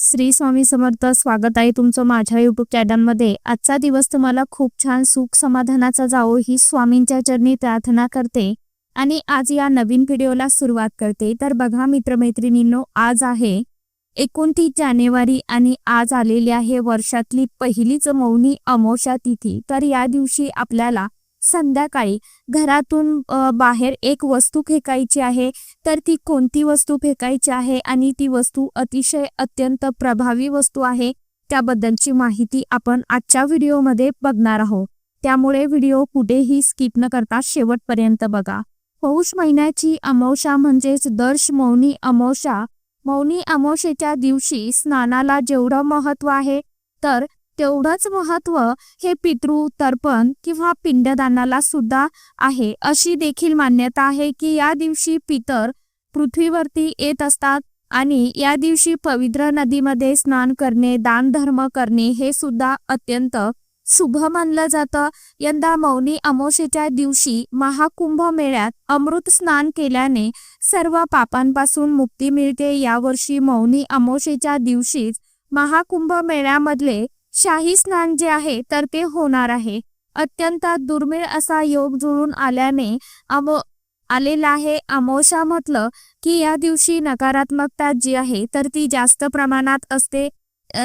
श्री स्वामी समर्थ स्वागत आहे तुमचं माझ्या युट्यूब चॅनलमध्ये आजचा दिवस तुम्हाला खूप छान सुख समाधानाचा जावो ही स्वामींच्या चरणी प्रार्थना करते. आणि आज या नवीन व्हिडिओला सुरुवात करते. तर बघा मित्रमैत्रिणींनो आज आहे एकोणतीस जानेवारी आणि आज आलेली आहे वर्षातली पहिलीच मौनी अमोशा तिथी. तर या दिवशी आपल्याला संध्याकाळी घरातून बाहेर एक वस्तू फेकायची आहे तर ती कोणती वस्तू फेकायची आहे आणि ती वस्तू अतिशय अत्यंत प्रभावी वस्तू आहे त्याबद्दलची माहिती आपण आजच्या व्हिडिओमध्ये बघणार आहोत. त्यामुळे व्हिडिओ कुठेही स्किप न करता शेवटपर्यंत बघा. पौष महिन्याची अमावशा म्हणजेच दर्श मौनी अमावशा मौनी अमावशेच्या दिवशी स्नानाला जेवढं महत्त्व आहे तर तेवढंच महत्त्व हे पितृ तर्पण किंवा पिंडदानाला सुद्धा आहे. अशी देखील मान्यता आहे की या दिवशी पितर पृथ्वीवरती येत असतात आणि या दिवशी पवित्र नदीमध्ये स्नान करणे दान धर्म करणे हे सुद्धा अत्यंत शुभ मानलं जातं. यंदा मौनी अमोशेच्या दिवशी महाकुंभ मेळ्यात अमृत स्नान केल्याने सर्व पापांपासून मुक्ती मिळते. यावर्षी मौनी अमोशेच्या दिवशीच महाकुंभ मेळ्यामधले शाही स्नान जे आहे तर ते होणार आहे. अत्यंत दुर्मिळ असा योग जुळून आल्याने अमो आलेला आहे. अमोशा म्हटलं की या दिवशी नकारात्मकता जी आहे तर ती जास्त प्रमाणात असते.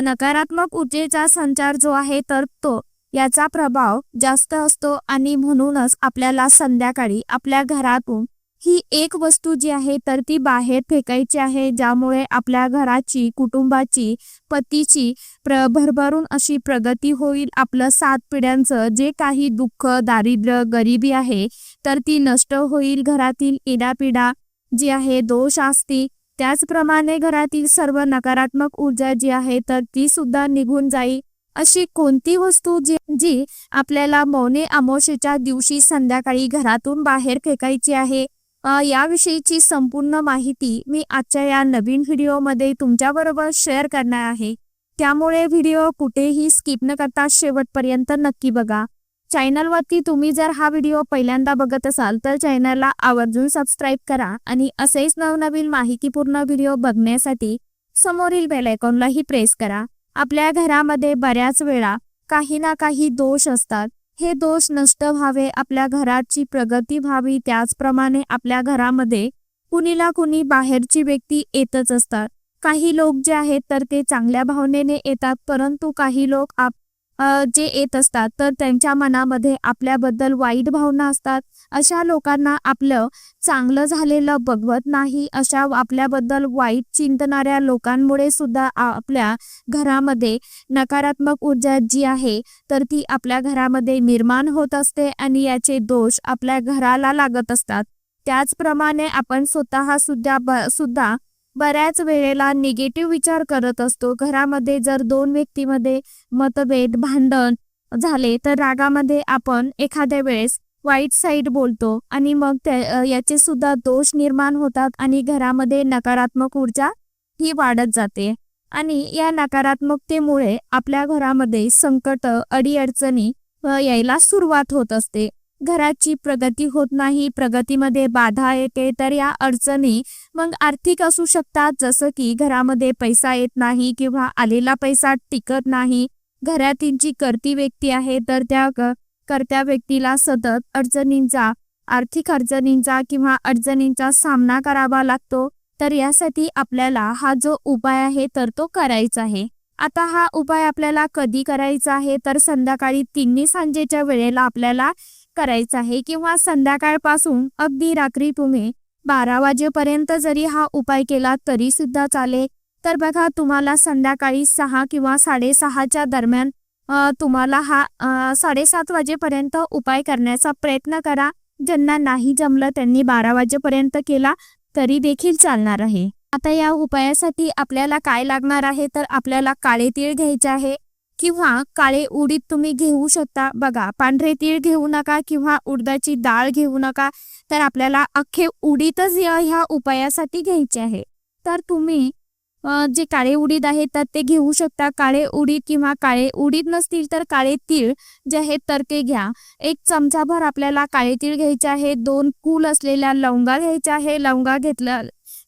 नकारात्मक ऊर्जेचा संचार जो आहे तर तो याचा प्रभाव जास्त असतो आणि म्हणूनच आपल्याला संध्याकाळी आपल्या घरातून ही एक वस्तू जी आहे तर ती बाहेर फेकायची आहे ज्यामुळे आपल्या घराची कुटुंबाची पतीची प्र भरभरून अशी प्रगती होईल. आपलं सात पिढ्यांचं जे काही दुःख दारिद्र्य गरिबी आहे तर ती नष्ट होईल. घरातील इडापिडा जी आहे दोष असती त्याचप्रमाणे घरातील सर्व नकारात्मक ऊर्जा जी आहे तर ती सुद्धा निघून जाईल. अशी कोणती वस्तू जी जी आपल्याला मौने अमावस्येच्या दिवशी संध्याकाळी घरातून बाहेर फेकायची आहे? याविषयीची संपूर्ण माहिती मी आजच्या या नवीन व्हिडिओमध्ये तुमच्याबरोबर शेअर करणार आहे. त्यामुळे व्हिडिओ कुठेही स्किप न करता शेवटपर्यंत नक्की बघा. चॅनलवरती तुम्ही जर हा व्हिडिओ पहिल्यांदा बघत असाल तर चॅनलला आवर्जून सबस्क्राईब करा आणि असेच नवनवीन माहितीपूर्ण व्हिडिओ बघण्यासाठी समोरील बेलायकॉनलाही प्रेस करा. आपल्या घरामध्ये बऱ्याच वेळा काही ना काही दोष असतात. हे दोष नष्ट व्हावे आपल्या घराची प्रगती व्हावी. त्याचप्रमाणे आपल्या घरामध्ये कुणीला कुणी बाहेरची व्यक्ती येतच असतात. काही लोक जे आहेत तर ते चांगल्या भावनेने येतात परंतु काही लोक आप जे येत असतात तर त्यांच्या मनामध्ये आपल्याबद्दल वाईट भावना असतात. अशा लोकांना आपलं चांगलं झालेलं बघवत नाही अशा आपल्याबद्दल वाईट चिंतणाऱ्या लोकांमुळे सुद्धा आपल्या घरामध्ये नकारात्मक ऊर्जा जी आहे तर ती आपल्या घरामध्ये निर्माण होत असते आणि याचे दोष आपल्या घराला लागत असतात. त्याचप्रमाणे आपण स्वतः सुद्धा ब- सुद्धा बऱ्याच वेळेला निगेटिव्ह विचार करत असतो. घरामध्ये जर दोन व्यक्तीमध्ये मतभेद भांडण झाले तर रागामध्ये आपण एखाद्या वेळेस वाईट साईड बोलतो आणि मग त्या याचे सुद्धा दोष निर्माण होतात आणि घरामध्ये नकारात्मक ऊर्जा ही वाढत जाते. आणि या नकारात्मकतेमुळे आपल्या घरामध्ये संकट अडीअडचणी यायला सुरुवात होत असते. घराची प्रगती होत नाही प्रगतीमध्ये बाधा येते तर या अडचणी मग आर्थिक असू शकतात. जसं की घरामध्ये पैसा येत नाही किंवा आलेला पैसा टिकत नाही. घरातील जी करती व्यक्ती आहे तर त्या करत्या व्यक्तीला सतत अडचणींचा आर्थिक अडचणींचा किंवा अडचणींचा सामना करावा लागतो. तर यासाठी आपल्याला हा जो उपाय आहे तर तो करायचा आहे. आता हा उपाय आपल्याला कधी करायचा आहे तर संध्याकाळी तिन्ही सांजेच्या वेळेला आपल्याला करायचा आहे किंवा संध्याकाळपासून अगदी रात्री तुम्ही बारा वाजेपर्यंत जरी हा उपाय केला तरी सुद्धा चालेल. तर बघा तुम्हाला संध्याकाळी सहा किंवा साडेसहाच्या दरम्यान तुम्हाला हा साडेसात वाजेपर्यंत उपाय करण्याचा प्रयत्न करा. ज्यांना नाही जमलं त्यांनी बारा वाजेपर्यंत केला तरी देखील चालणार आहे. आता या उपायासाठी आपल्याला काय लागणार आहे? तर आपल्याला काळे तीळ घ्यायचे आहे. किंवा काळे उडीद तुम्ही घेऊ शकता. बघा पांढरे तीळ घेऊ नका किंवा उडदाची डाळ घेऊ नका. तर आपल्याला अख्खे उडीदच ह्या उपायासाठी घ्यायचे आहे. तर तुम्ही जे काळे उडीद आहेत तर ते घेऊ शकता. काळे उडीद किंवा काळे उडीद नसतील तर काळे तीळ जे आहेत तर ते घ्या. एक चमचाभर आपल्याला काळे तीळ घ्यायचे आहे दोन कूल असलेल्या लवंगा घ्यायच्या आहे लवंगा घेतल्या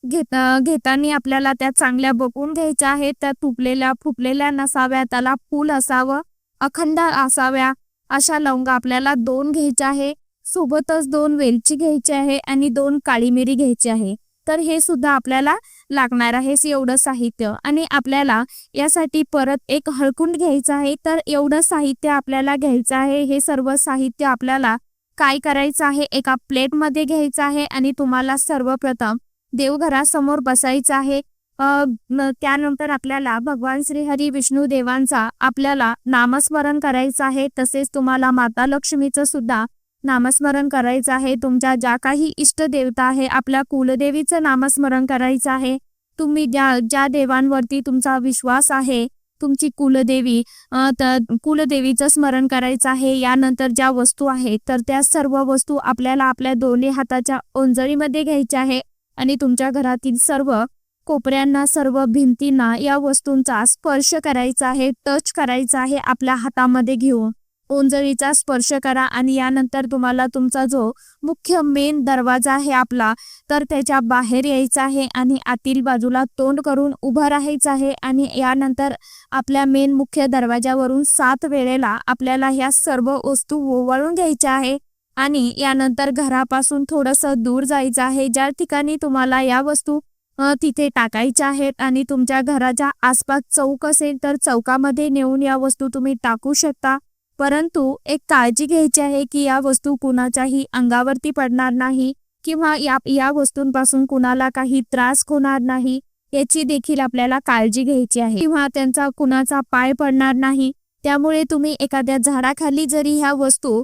घेत घेताना आपल्याला त्या चांगल्या बघून घ्यायच्या आहेत. त्या तुपलेल्या फुटलेल्या नसाव्या त्याला फूल असावं अखंड असाव्या अशा लवंगा आपल्याला दोन घ्यायच्या आहे. सोबतच दोन वेलची घ्यायची आहे आणि दोन काळी मिरी घ्यायची आहे. तर हे सुद्धा आपल्याला लागणार आहे एवढं साहित्य. आणि आपल्याला यासाठी परत एक हळकुंड घ्यायचं आहे. तर एवढं साहित्य आपल्याला घ्यायचं आहे. हे सर्व साहित्य आपल्याला काय करायचं आहे? एका प्लेटमध्ये घ्यायचं आहे. आणि तुम्हाला सर्वप्रथम देवघरासमोर बसायचं आहे. त्यानंतर आपल्याला भगवान श्री हरी विष्णू देवांचा आपल्याला नामस्मरण करायचं आहे. तसेच तुम्हाला माता लक्ष्मीचं सुद्धा नामस्मरण करायचं आहे. तुमच्या ज्या काही इष्ट देवता आहे आपल्या कुलदेवीचं नामस्मरण करायचं आहे. तुम्ही ज्या ज्या देवांवरती तुमचा विश्वास आहे तुमची कुलदेवी तर कुलदेवीचं स्मरण करायचं आहे. यानंतर ज्या वस्तू आहेत तर त्या सर्व वस्तू आपल्याला आपल्या दोन्ही हाताच्या ओंजळीमध्ये घ्यायच्या आहे. आणि तुमच्या घरातील सर्व कोपऱ्यांना सर्व भिंतींना या वस्तूंचा स्पर्श करायचा आहे टच करायचा आहे आपल्या हातामध्ये घेऊन. ओंजळीचा स्पर्श करा आणि यानंतर तुम्हाला तुमचा जो मुख्य मेन दरवाजा आहे आपला तर त्याच्या बाहेर यायचा आहे आणि आतील बाजूला तोंड करून उभं राहायचं आहे आणि यानंतर आपल्या मेन मुख्य दरवाजावरून सात वेळेला आपल्याला ह्या सर्व वस्तू ओवाळून घ्यायच्या आहे. आणि यानंतर घरापासून थोडंसं दूर जायचं आहे. ज्या ठिकाणी तुम्हाला या वस्तू तिथे टाकायच्या आहेत आणि तुमच्या घराच्या आसपास चौक असेल तर चौकामध्ये नेऊन या वस्तू तुम्ही टाकू शकता. परंतु एक काळजी घ्यायची आहे की या वस्तू कुणाच्याही अंगावरती पडणार नाही किंवा या या वस्तूंपासून कुणाला काही त्रास होणार नाही याची देखील आपल्याला काळजी घ्यायची आहे. किंवा त्यांचा कुणाचा पाय पडणार नाही त्यामुळे तुम्ही एखाद्या झाडाखाली जरी ह्या वस्तू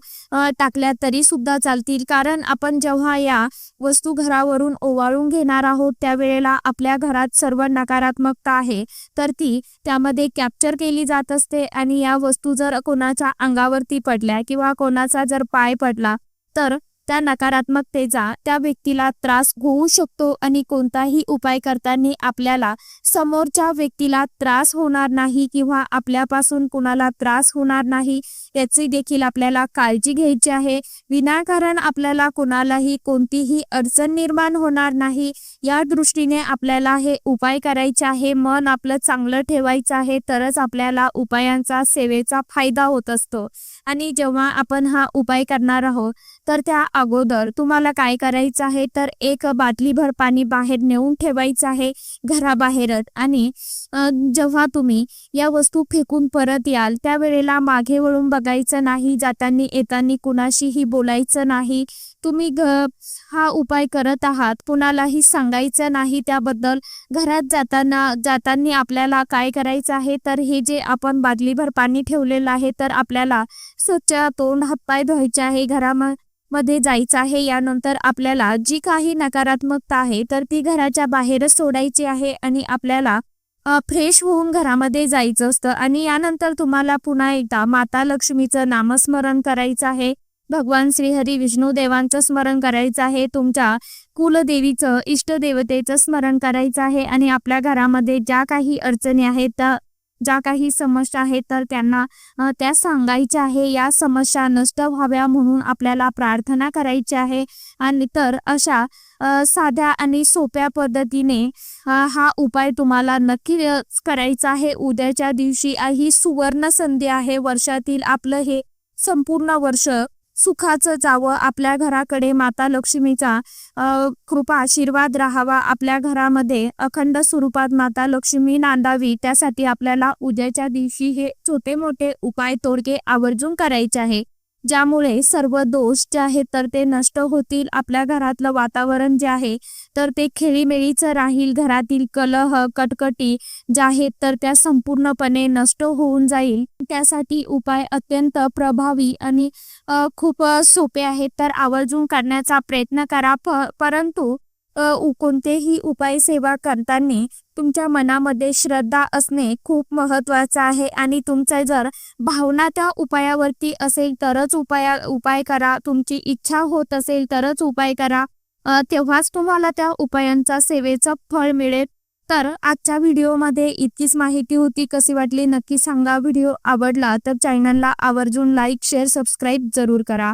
टाकल्या तरी सुद्धा चालतील. कारण आपण जेव्हा या वस्तू घरावरून ओवाळून घेणार आहोत त्यावेळेला आपल्या घरात सर्व नकारात्मकता आहे. तर ती त्यामध्ये कॅप्चर केली जात असते आणि या वस्तू जर कोणाच्या अंगावरती पडल्या किंवा कोणाचा जर पाय पडला तर त्या नकारात्मकतेचा त्या व्यक्तीला त्रास होऊ शकतो आणि कोणताही उपाय करताना आपल्याला समोरच्या व्यक्तीला त्रास होणार नाही किंवा आपल्यापासून कुणाला त्रास होणार नाही याची देखील आपल्याला काळजी घ्यायची आहे. विनाकारण आपल्याला कोणालाही कोणतीही अडचण निर्माण होणार नाही. या दृष्टीने आपल्याला हे उपाय करायचे आहे. मन आपलं चांगलं ठेवायचं आहे तरच आपल्याला उपायांचा सेवेचा फायदा होत असतो. आणि जेव्हा आपण हा उपाय करणार आहोत तर त्या अगोदर तुम्हाला काय करायचं आहे? तर एक बाटलीभर पाणी बाहेर नेऊन ठेवायचं आहे घराबाहेरच. आणि जेव्हा तुम्ही या वस्तू फेकून परत याल त्यावेळेला मागे वळून बघायचं नाही जाताना येताना कुणाशीही बोलायचं नाही. तुम्ही घ हा उपाय करत आहात. कुणालाही सांगायचं नाही त्याबद्दल. घरात जाताना जाताना आपल्याला काय करायचं आहे? तर हे जे आपण बादलीभर पाणी ठेवलेलं आहे तर आपल्याला स्वच्छ तोंड हातपाय धुवायचे आहे घराममध्ये जायचं आहे. यानंतर आपल्याला जी काही नकारात्मकता आहे तर ती घराच्या बाहेरच सोडायची आहे आणि आपल्याला फ्रेश होऊन घरामध्ये जायचं असतं आणि यानंतर तुम्हाला पुन्हा एकदा माता लक्ष्मीचं नामस्मरण करायचं आहे. भगवान श्रीहरी विष्णू देवांचं स्मरण करायचं आहे. तुमच्या कुलदेवीचं इष्टदेवतेचं स्मरण करायचं आहे आणि आपल्या घरामध्ये ज्या काही अडचणी आहेत त्या ज्या काही समस्या आहेत तर त्यांना त्या सांगायच्या आहे. या समस्या नष्ट व्हाव्या म्हणून आपल्याला प्रार्थना करायची आहे. आणि तर अशा साध्या आणि सोप्या पद्धतीने हा उपाय तुम्हाला नक्की करायचा आहे. उद्याच्या दिवशी ही सुवर्ण संधी आहे. वर्षातील आपलं हे संपूर्ण वर्ष सुखाचं जावं. आपल्या घराकडे माता लक्ष्मीचा अ, कृपा आशीर्वाद राहावा. आपल्या घरामध्ये अखंड स्वरूपात माता लक्ष्मी नांदावी. त्यासाठी आपल्याला उद्याच्या दिवशी हे छोटे मोठे उपाय तोडके आवर्जून करायचे आहे. ज्यामुळे सर्व दोष जे आहेत तर ते नष्ट होतील. आपल्या घरातलं वातावरण जे आहे तर ते खेळीमेळीचं राहील. घरातील कलह कटकटी ज्या आहेत तर त्या संपूर्णपणे नष्ट होऊन जाईल. त्यासाठी उपाय अत्यंत प्रभावी आणि खूप सोपे आहेत. तर आवर्जून करण्याचा प्रयत्न करा. प परंतु कोणतेही उपाय सेवा करताना तुमच्या मनामध्ये श्रद्धा असणे खूप महत्वाचं आहे आणि तुमचा जर भावना त्या उपायावरती असेल तरच उपाया उपाय करा. तुमची इच्छा होत असेल तरच उपाय करा. तेव्हाच तुम्हाला त्या उपायांचा सेवेचं फळ मिळेल. तर आजच्या व्हिडिओमध्ये इतकीच माहिती होती. कशी वाटली नक्की सांगा. व्हिडिओ आवडला तर चॅनलला आवर्जून लाईक शेअर सबस्क्राईब जरूर करा.